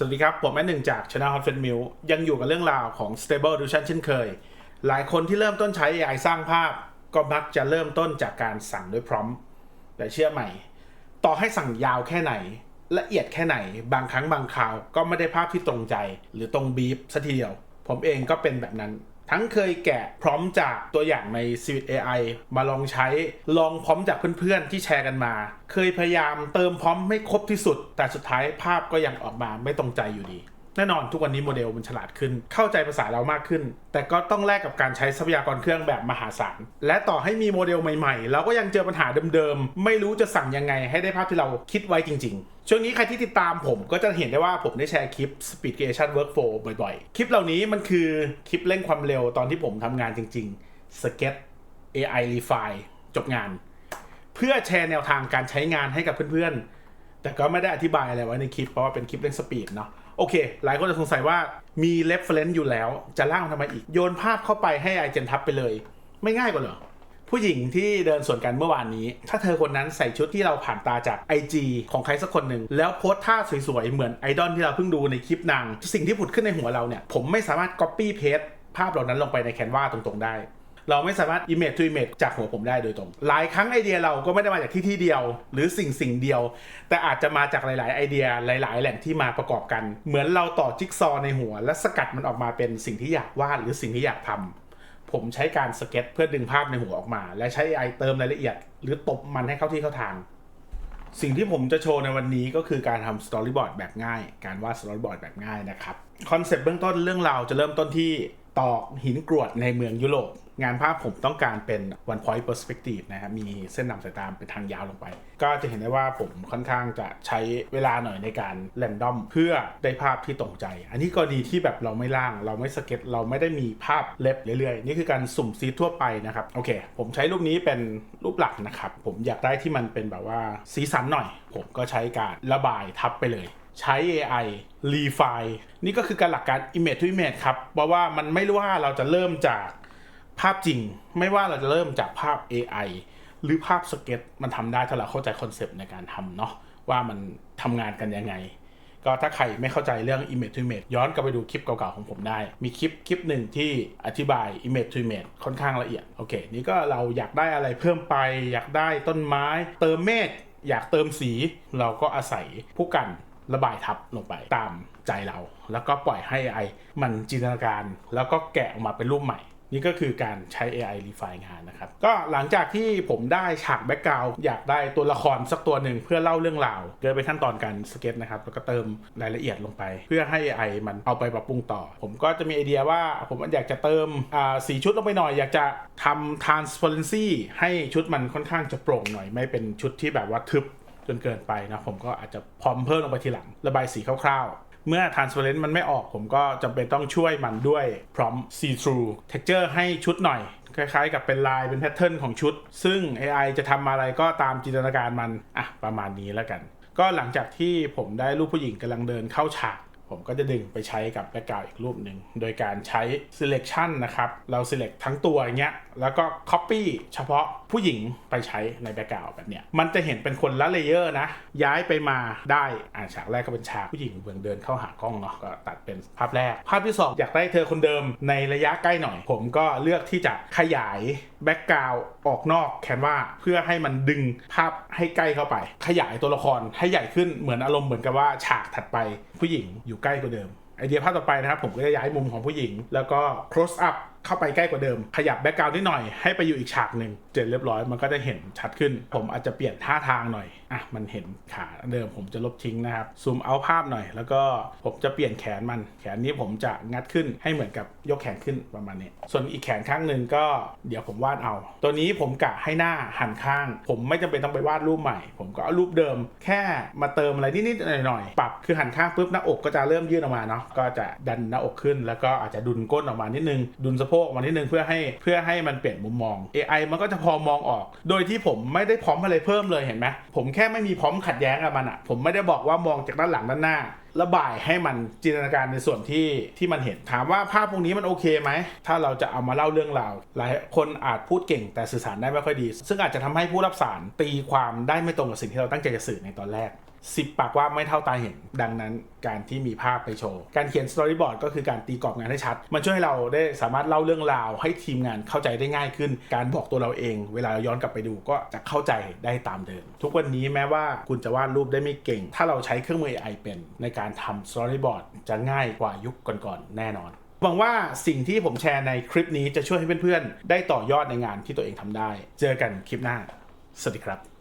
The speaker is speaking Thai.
สวัสดีครับ ผมแม่หนึ่งจาก Channel Hot f e d m i l ยังอยู่กับเรื่องราวของ Stable Diffusion เช่นเคย หลายคนที่เริ่มต้นใช้ AI สร้างภาพ ก็มักจะเริ่มต้นจากการสั่งด้วยพร้อมแต่เชื่อใหม่ ต่อให้สั่งยาวแค่ไหน ละเอียดแค่ไหน บางครั้งบางคราว ก็ไม่ได้ภาพที่ตรงใจ หรือตรงบีฟสัทีเดียว ผมเองก็เป็นแบบนั้น ทั้งเคยแกะพร้อมจากตัวอย่างใน c i v i t AI มาลองใช้ ลองพร้อมจากเพื่อนๆที่แชร์กันมา เคยพยายามเติมพร้อมไม่ครบที่สุด แต่สุดท้ายภาพก็ยังออกมาไม่ตรงใจอยู่ดี แน่นอนทุกวันนี้โมเดลมันฉลาดขึ้น เข้าใจภาษาเรามากขึ้น แต่ก็ต้องแลกกับการใช้ทรัพยากรเครื่องแบบมหาศาล และต่อให้มีโมเดลใหม่ๆ เราก็ยังเจอปัญหาเดิมๆ ไม่รู้จะสั่งยังไงให้ได้ภาพที่เราคิดไว้จริง ๆช่วงนี้ใครที่ติดตามผมก็จะเห็นได้ว่าผมได้แชร์คลิป Speed Creation Workflow บ่อยๆ คลิปเหล่านี้มันคือคลิปเร่งความเร็วตอนที่ผมทำงานจริงๆ Sketch AI Refine จบงาน เพื่อแชร์แนวทางการใช้งานให้กับเพื่อนๆ แต่ก็ไม่ได้อธิบายอะไรไว้ในคลิปเพราะว่าเป็นคลิปเร่งสปีดเนาะ โอเค หลายคนจะสงสัยว่ามี reference อยู่แล้ว จะล่างทำไมอีก โยนภาพเข้าไปให้ไอเจนทับไปเลย ไม่ง่ายกว่าเหรอ ผู้หญิงที่เดินสวนกันเมื่อวานนี้ ถ้าเธอคนนั้นใส่ชุดที่เราผ่านตาจาก IG ของใครสักคนหนึ่ง แล้วโพสท่าสวยๆ เหมือนไอดอลที่เราเพิ่งดูในคลิปนาง สิ่งที่ผุดขึ้นในหัวเราเนี่ย ผมไม่สามารถ copy paste ภาพเหล่านั้นลงไปในแคนวาตรงๆได้ เราไม่สามารถ image to image จากหัวผมได้โดยตรง หลายครั้งไอเดียเราก็ไม่ได้มาจากที่ที่เดียว หรือสิ่งสิ่งเดียว แต่อาจจะมาจากหลาย ๆ ไอเดียหลาย ๆ แหล่งที่มาประกอบกัน เหมือนเราต่อจิ๊กซอว์ในหัว และสกัดมันออกมาเป็นสิ่งที่อยากวาดหรือสิ่งที่อยากทำผมใช้การสเก็ตเพื่อดึงภาพในหัวออกมา และใช้ AI เติมรายละเอียด หรือตบมันให้เข้าที่เข้าทาง สิ่งที่ผมจะโชว์ในวันนี้ก็คือการทำสตอรี่บอร์ดแบบง่าย การวาดสตอรี่บอร์ดแบบง่ายนะครับ คอนเซปต์เบื้องต้นเรื่องราวจะเริ่มต้นที่ ตอกหินกรวดในเมืองยุโรป งานภาพผมต้องการเป็น one point perspective นะครับ มีเส้นนำสายตาเป็นทางยาวลงไป ก็จะเห็นได้ว่าผมค่อนข้างจะใช้เวลาหน่อยในการแรนดอมเพื่อได้ภาพที่ตรงใจ อันนี้ก็ดีที่แบบเราไม่ล่าง เราไม่สเก็ต เราไม่ได้มีภาพเล็บเรื่อยๆ นี่คือการสุ่มซีทั่วไปนะครับ โอเค ผมใช้รูปนี้เป็นรูปหลักนะครับ ผมอยากได้ที่มันเป็นแบบว่าสีสันหน่อย ผมก็ใช้การระบายทับไปเลย ใช้ AI Refine นี่ก็คือการหลักการ Image to Image ครับ เพราะว่ามันไม่รู้ว่าเราจะเริ่มจากภาพจริง ไม่ว่าเราจะเริ่มจากภาพ AI หรือภาพสเก็ตมันทำได้ถ้าเราเข้าใจคอนเซปต์ในการทำเนาะว่ามันทำงานกันยังไง ก็ถ้าใครไม่เข้าใจเรื่อง Image to Image ย้อนกลับไปดูคลิปเก่าๆของผมได้ มีคลิปคลิปหนึ่งที่อธิบาย Image to Image ค่อนข้างละเอียด โอเค นี่ก็เราอยากได้อะไรเพิ่มไป อยากได้ต้นไม้ เติมเมฆอยากเติมสี เราก็อาศัยผู้กัน ระบายทับลงไปตามใจเรา แล้วก็ปล่อยให้ AI มันจินตนาการแล้วก็แกะออกมาเป็นรูปใหม่ นี่ก็คือการใช้ AI refine งานนะครับ ก็หลังจากที่ผมได้ฉากแบ็กกราวอยากได้ตัวละครสักตัวหนึ่งเพื่อเล่าเรื่องราวเกิดไปขั้นตอนการสเก็ตนะครับ แล้วก็เติมรายละเอียดลงไป เพื่อให้ AI มันเอาไปปรับปรุงต่อ ผมก็จะมีไอเดียว่าผมอยากจะเติมสีชุดลงไปหน่อย อยากจะทำ transparency ให้ชุดมันค่อนข้างจะโปร่งหน่อยไม่เป็นชุดที่แบบว่าทึบ จนเกินไปนะผมก็อาจจะพร้อมเพิ่มลงไปทีหลัง ระบายสีคร่าวๆ เมื่อ transparent มันไม่ออกผมก็จำเป็นต้องช่วยมันด้วยพร้อม see through texture ให้ชุดหน่อยคล้ายๆกับเป็นลายเป็นแพทเทิร์นของชุด ซึ่ง AI จะทำอะไรก็ตามจินตนาการมัน อะ ประมาณนี้แล้วกัน ก็หลังจากที่ผมได้รูปผู้หญิงกำลังเดินเข้าฉาก ผมก็จะดึงไปใช้กับแบ็กกราวอีกรูปหนึ่ง โดยการใช้ selection นะครับ เรา select ทั้งตัวอย่างเงี้ย แล้วก็ copy เฉพาะผู้หญิงไปใช้ในแบ็กกราวแบบเนี้ย มันจะเห็นเป็นคนละเลเยอร์นะ ย้ายไปมาได้ อ่าฉากแรกก็เป็นฉากผู้หญิงเบืองเดินเข้าหากล้องเนาะ ก็ตัดเป็นภาพแรก ภาพที่ 2 อยากได้เธอคนเดิมในระยะใกล้หน่อย ผมก็เลือกที่จะขยายแบ็กกราวออกนอกแคนวาเพื่อให้มันดึงภาพให้ใกล้เข้าไป ขยายตัวละครให้ใหญ่ขึ้น เหมือนอารมณ์เหมือนกับว่าฉากถัดไปผู้หญิงอยู่ใกล้กว่าเดิมไอเดียภาพต่อไปนะครับ ผมก็จะย้ายมุมของผู้หญิง แล้วก็ close up เข้าไปใกล้กว่าเดิม ขยับแบ็กกราวด์นิดหน่อยให้ไปอยู่อีกฉากหนึ่งเสร็จเรียบร้อยมันก็จะเห็นชัดขึ้น ผมอาจจะเปลี่ยนท่าทางหน่อย อะมันเห็นขาเดิมผมจะลบทิ้งนะครับซูมเอาภาพหน่อย แล้วก็ผมจะเปลี่ยนแขนมัน แขนนี้ผมจะงัดขึ้นให้เหมือนกับยกแขนขึ้นประมาณนี้ส่วนอีกแขนข้างหนึ่งก็เดี๋ยวผมวาดเอา ตัวนี้ผมกะให้หน้าหันข้าง ผมไม่จำเป็นต้องไปวาดรูปใหม่ ผมก็เอารูปเดิม แค่มาเติมอะไรนิดๆหน่อยๆปรับคือหันข้างปุ๊บหน้าอกก็จะเริ่มยื่นออกมาเนาะก็จะดันหน้าอกขึ้น แล้วก็อาจจะดุนก้นออกมานิดนึงดุนสะโพกออกมานิดนึงเพื่อให้เพื่อให้มันเปลี่ยนมุมมอง AI มันก็จะพอมองออก โดยที่ผมไม่ได้พร้อมอะไรเพิ่มเลยเห็นไหมผมแแค่ไม่มีพร้อมขัดแย้งกับมันอะผมไม่ได้บอกว่ามองจากด้านหลังด้านหน้าระบายให้มันจินตนาการในส่วนที่ที่มันเห็นถามว่าภาพพวกนี้มันโอเคไหม ถ้าเราจะเอามาเล่าเรื่องราว หลายคนอาจพูดเก่งแต่สื่อสารได้ไม่ค่อยดี ซึ่งอาจจะทำให้ผู้รับสารตีความได้ไม่ตรงกับสิ่งที่เราตั้งใจจะสื่อในตอนแรก สิบปากว่าไม่เท่าตาเห็น ดังนั้นการที่มีภาพไปโชว์ การเขียนสตอรี่บอร์ดก็คือการตีกรอบงานให้ชัด มันช่วยให้เราได้สามารถเล่าเรื่องราวให้ทีมงานเข้าใจได้ง่ายขึ้น การบอกตัวเราเอง เวลาเราย้อนกลับไปดูก็จะเข้าใจได้ตามเดิม ทุกวันนี้แม้ว่าคุณจะวาดรูปได้ไม่เก่ง ถ้าเราใช้เครื่องมือ AI เป็น ในการทำสตอรี่บอร์ดจะง่ายกว่ายุคก่อนๆแน่นอนหวังว่าสิ่งที่ผมแชร์ในคลิปนี้จะช่วยให้เพื่อนๆ ได้ต่อยอดในงานที่ตัวเองทำได้ เจอกันคลิปหน้า สวัสดีครับ